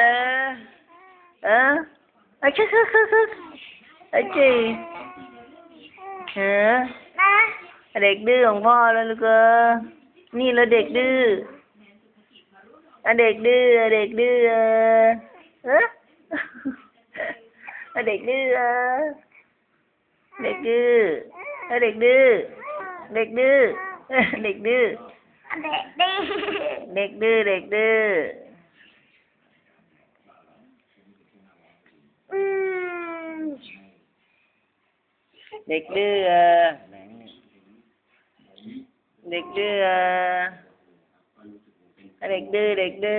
เออเออไอ้คือคือคือคือไอ้จีเออนะเด็กดื้อของพ่อแล้วลูกเออนี่แล้วเด็กดื้ออะเด็กดื้อเด็กดื้อเออเอออะเด็กดื้อเออเด็กดื้ออะเด็กดื้อเด็กดื้อเด็กดื้อเด็กดีเด็กดื้อเด็กดื้ออืม เด็กดื้อเด็กดื้อเด็กดื้อเด็กดื้อ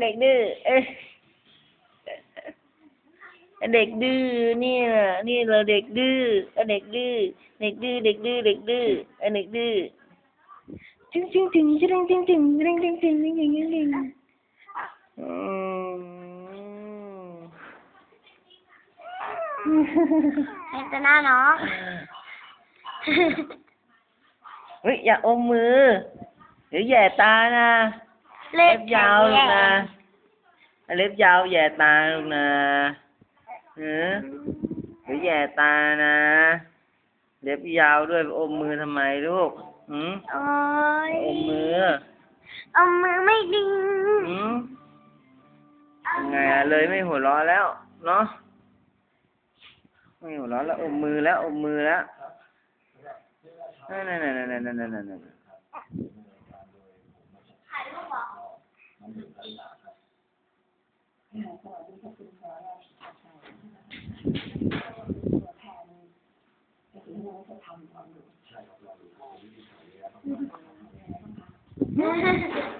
เด็กดื้อเอ้ยเด็กดื้อเนี่น่ะนี่เราเด็กดื้อเด็กดื้อเด็กดื้อเด็กดื้อเด็กดื้อเด็กดื้อจึงจึงจึงจึงจึงจึงจึงจึงจึงจึงจึงจึงจึงอืม เห็นแต่หน้าน้องเฮ้ยอย่าอมมือ เดี๋ยวแย่ตานะ เล็บยาวลูกนะเล็บยาวแย่ตาลูกนะเออเดี๋ยวแย่ตานะ เล็บยาวด้วยอมมือทำไมลูกหืมโอ้ยอมมือเอามือไม่ดีหืมยังไงอะเลยไม่หัวเราะแล้ว เนาะ ไม่หัวเราะแล้วอมมือแล้วอมมือแล้วนั่นนั่นนั่นนั่นนั่นนั่นนั่น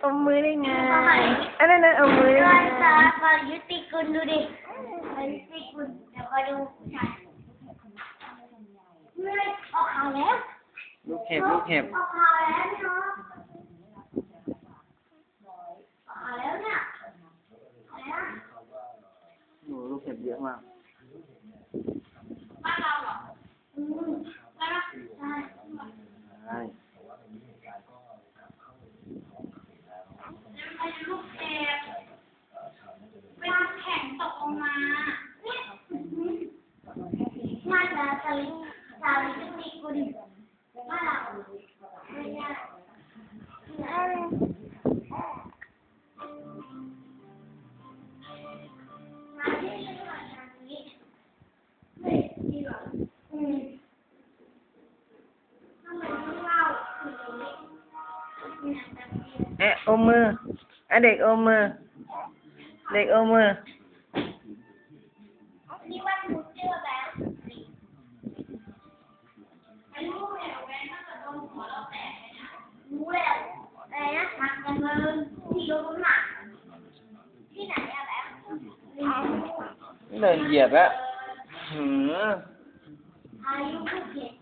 เอามือได้ไงอันนั้นนั่นเอามือได้ไงยุติคุณดูดิยุติคุณเดี๋ยวคอยดูผู้ชาย ออกข่าวแล้วลูกเห็บลูกเห็บออกข่าวแล้วเนาะออกข่าวแล้วเนี่ยอะไรนะโอ้ลูกเห็บเยอะมากอืมไปละใช่ใช่ไอ้ลูกแกเวลาแข่งตกลงมาเนี่ยมาจากสลิงสาลิงตีกูดิ à, ôm mưa à, เด็กอมมือเด็กอมมือเดินเหยียบอะหืออายุเจ็ด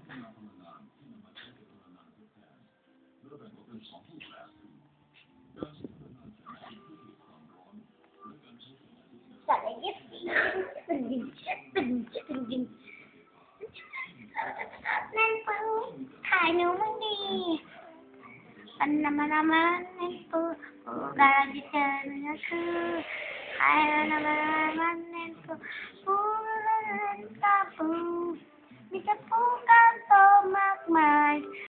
Kain naman eh. Ano naman naman ito? Lagi ka